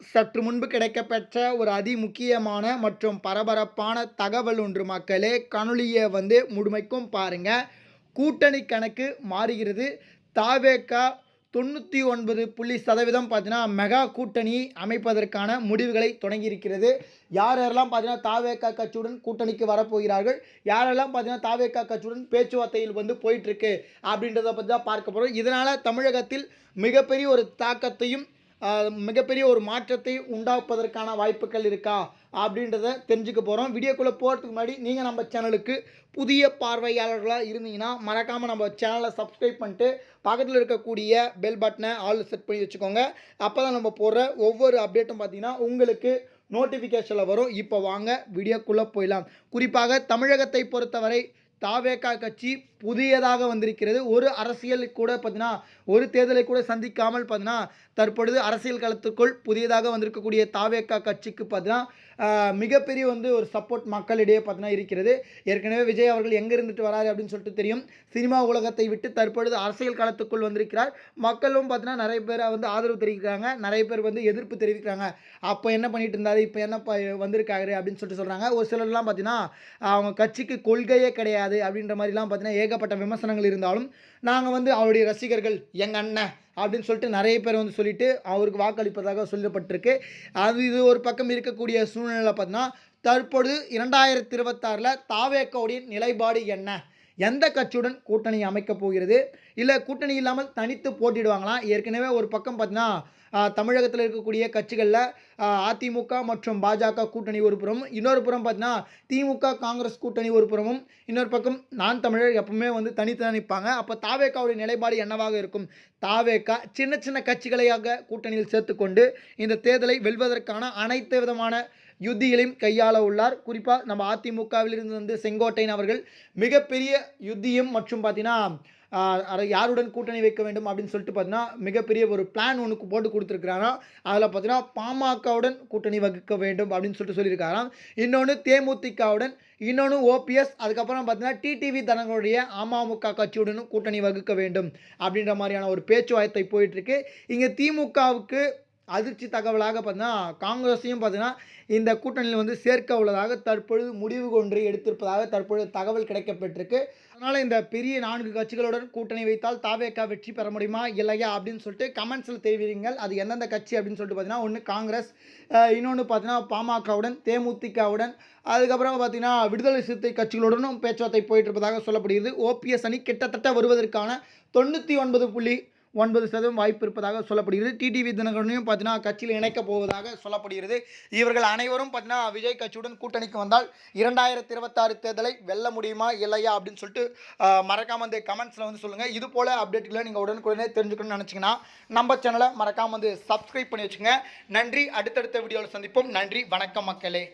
சற்று முன்பு கிடைக்கப்பெற்ற ஒரு அதி முக்கியமான மற்றும் பரபரப்பான தகவல் ஒன்று மக்களே கணொலியை வந்து முழுமைக்கும் பாருங்க. கூட்டணி கணக்கு மாறுகிறது. தாவேக்கா தொண்ணூற்றி ஒன்பது புள்ளி சதவீதம் பார்த்தீங்கன்னா மெகா கூட்டணி அமைப்பதற்கான முடிவுகளை தொடங்கியிருக்கிறது. யார் யாரெல்லாம் பார்த்தீங்கன்னா தாவேக்கா கட்சியுடன் கூட்டணிக்கு வரப்போகிறார்கள்? யாரெல்லாம் பார்த்தீங்கன்னா தாவேக்கா கட்சியுடன் பேச்சுவார்த்தையில் வந்து போயிட்டுருக்கு? அப்படின்றத பற்றி தான் பார்க்க போகிறோம் இதனால் தமிழகத்தில் மிகப்பெரிய ஒரு தாக்கத்தையும் மிகப்பெரிய ஒரு மாற்றத்தை உண்டாக்குவதற்கான வாய்ப்புகள் இருக்கா அப்படின்றத தெரிஞ்சுக்க போகிறோம் வீடியோக்குள்ளே போகிறதுக்கு முன்னாடி நீங்கள் நம்ம சேனலுக்கு புதிய பார்வையாளர்களாக இருந்தீங்கன்னா மறக்காமல் நம்ம சேனலை சப்ஸ்கிரைப் பண்ணிட்டு பக்கத்தில் இருக்கக்கூடிய பெல் பட்டனை ஆல் செட் பண்ணி வச்சுக்கோங்க. அப்போ தான் நம்ம போடுற ஒவ்வொரு அப்டேட்டும் பார்த்திங்கன்னா உங்களுக்கு நோட்டிஃபிகேஷனில் வரும். இப்போ வாங்க வீடியோக்குள்ளே போயிடலாம். குறிப்பாக தமிழகத்தை பொறுத்தவரை தாவேகா கட்சி புதியதாக வந்திருக்கிறது. ஒரு அரசியல் கூட பார்த்தீங்கன்னா ஒரு தேர்தலை கூட சந்திக்காமல் பார்த்தீங்கன்னா தற்பொழுது அரசியல் களத்துக்குள் புதியதாக வந்திருக்கக்கூடிய தாவேகா கட்சிக்கு பார்த்தீங்கன்னா மிகப்பெரிய வந்து ஒரு சப்போர்ட் மக்களிடையே பார்த்தீங்கன்னா இருக்கிறது. ஏற்கனவே விஜய் அவர்கள் எங்கே இருந்துட்டு வராரு அப்படின்னு சொல்லிட்டு தெரியும். சினிமா உலகத்தை விட்டு தற்பொழுது அரசியல் களத்துக்குள் வந்திருக்கிறார். மக்களும் பார்த்தீங்கன்னா நிறைய பேர் வந்து ஆதரவு தெரிவிக்கிறாங்க. நிறைய பேர் வந்து எதிர்ப்பு தெரிவிக்கிறாங்க. அப்போ என்ன பண்ணிட்டு இருந்தாரு? இப்போ என்ன ப- வந்திருக்காரு? அப்படின்னு சொல்லிட்டு சொல்கிறாங்க ஒரு சிலர்லாம் பார்த்தீங்கன்னா அவங்க கட்சிக்கு கொள்கையே கிடையாது. அப்படின்ற மாதிரிலாம் பார்த்தீங்கன்னா ஏகப்பட்ட விமர்சனங்கள் இருந்தாலும் நாங்கள் வந்து அவருடைய ரசிகர்கள் எங்கள் அண்ணன் அப்படின்னு சொல்லிட்டு நிறைய பேர் வந்து சொல்லிட்டு அவருக்கு வாக்களிப்பதாக சொல்லப்பட்டிருக்கு. அது இது ஒரு பக்கம் இருக்கக்கூடிய சூழ்நிலை பார்த்தீங்கன்னா தற்பொழுது இரண்டாயிரத்தி இருபத்தாறில் தாவேக்கோடைய நிலைப்பாடு என்ன? எந்த கட்சியுடன் கூட்டணி அமைக்கப் போகிறது? இல்லை கூட்டணி இல்லாமல் தனித்து போட்டிடுவாங்களாம் ஏற்கனவே ஒரு பக்கம் பார்த்தீங்கன்னா தமிழகத்தில் இருக்கக்கூடிய கட்சிகளில் அதிமுக மற்றும் பாஜக கூட்டணி ஒரு புறமும் இன்னொரு புறம் பார்த்தீங்கன்னா திமுக காங்கிரஸ் கூட்டணி ஒரு புறமும் இன்னொரு பக்கம் நான் தமிழர் எப்பவுமே வந்து தனித்து நிற்பாங்க அப்போ தாவேக்காவுடைய நிலைப்பாடு என்னவாக இருக்கும்? தாவேக்கா சின்ன சின்ன கட்சிகளையாக கூட்டணியில் சேர்த்துக்கொண்டு இந்த தேர்தலை வெல்வதற்கான அனைத்து விதமான யுத்திகளையும் கையாள உள்ளார். குறிப்பாக நம்ம அதிமுகவிலிருந்து வந்து செங்கோட்டையன் அவர்கள் மிகப்பெரிய யுத்தியும் மற்றும் பார்த்தீங்கன்னா அதை யாருடன் கூட்டணி வைக்க வேண்டும் அப்படின்னு சொல்லிட்டு பார்த்தீங்கன்னா மிகப்பெரிய ஒரு பிளான் ஒன்று போட்டு கொடுத்துருக்குறாராம் அதில் பார்த்தீங்கன்னா பாமகவுடன் கூட்டணி வகுக்க வேண்டும் அப்படின்னு சொல்லிட்டு சொல்லியிருக்காராம். இன்னொன்று தேமுதிகவுடன் இன்னொன்று ஓபிஎஸ் அதுக்கப்புறம் பார்த்தீங்கன்னா டிடிவி தனங்களுடைய அமமுக கட்சியுடனும் கூட்டணி வகுக்க வேண்டும் அப்படின்ற மாதிரியான ஒரு பேச்சுவார்த்தை போயிட்டுருக்கு இங்கே திமுகவுக்கு அதிர்ச்சி தகவலாக பார்த்தீங்கன்னா காங்கிரஸையும் பார்த்தீங்கன்னா இந்த கூட்டணியில் வந்து சேர்க்க உள்ளதாக தற்பொழுது முடிவு கொன்று எடுத்திருப்பதாக தற்பொழுது தகவல் கிடைக்கப்பட்டிருக்கு. அதனால் இந்த பெரிய நான்கு கட்சிகளுடன் கூட்டணி வைத்தால் தாவேக்கா வெற்றி பெற முடியுமா இல்லையா அப்படின்னு சொல்லிட்டு கமெண்ட்ஸில் தெரிவிங்கள். அது எந்தெந்த கட்சி அப்படின்னு சொல்லிட்டு பார்த்தீங்கன்னா ஒன்று காங்கிரஸ் இன்னொன்று பார்த்தீங்கன்னா பாமகவுடன் தேமுதிகவுடன் அதுக்கப்புறம் பார்த்தீங்கன்னா விடுதலை சிறுத்தை கட்சிகளுடனும் பேச்சுவார்த்தை போயிட்டு இருப்பதாக சொல்லப்படுகிறது. ஓபிஎஸ் அணி கிட்டத்தட்ட வருவதற்கான தொண்ணூற்றி ஒன்பது புள்ளி ஒன்பது சதவீதம் வாய்ப்பு இருப்பதாக சொல்லப்படுகிறது. டிடிவி தினகரனையும் பார்த்தீங்கன்னா கட்சியில் இணைக்கப் போவதாக சொல்லப்படுகிறது. இவர்கள் அனைவரும் பார்த்தீங்கன்னா விஜய் கட்சியுடன் கூட்டணிக்கு வந்தால் இரண்டாயிரத்தி இருபத்தாறு தேர்தலை வெல்ல முடியுமா இல்லையா அப்படின்னு சொல்லிட்டு மறக்காமல் வந்து கமெண்ட்ஸில் வந்து சொல்லுங்கள் இது போல் அப்டேட்களை நீங்கள் உடனுக்குடனே தெரிஞ்சுக்கணும்னு நினச்சிங்கன்னா நம்ம சேனலை மறக்காமல் வந்து சப்ஸ்கிரைப் பண்ணி வச்சுங்க நன்றி. அடுத்தடுத்த வீடியோவில் சந்திப்போம். நன்றி. வணக்கம் மக்களே.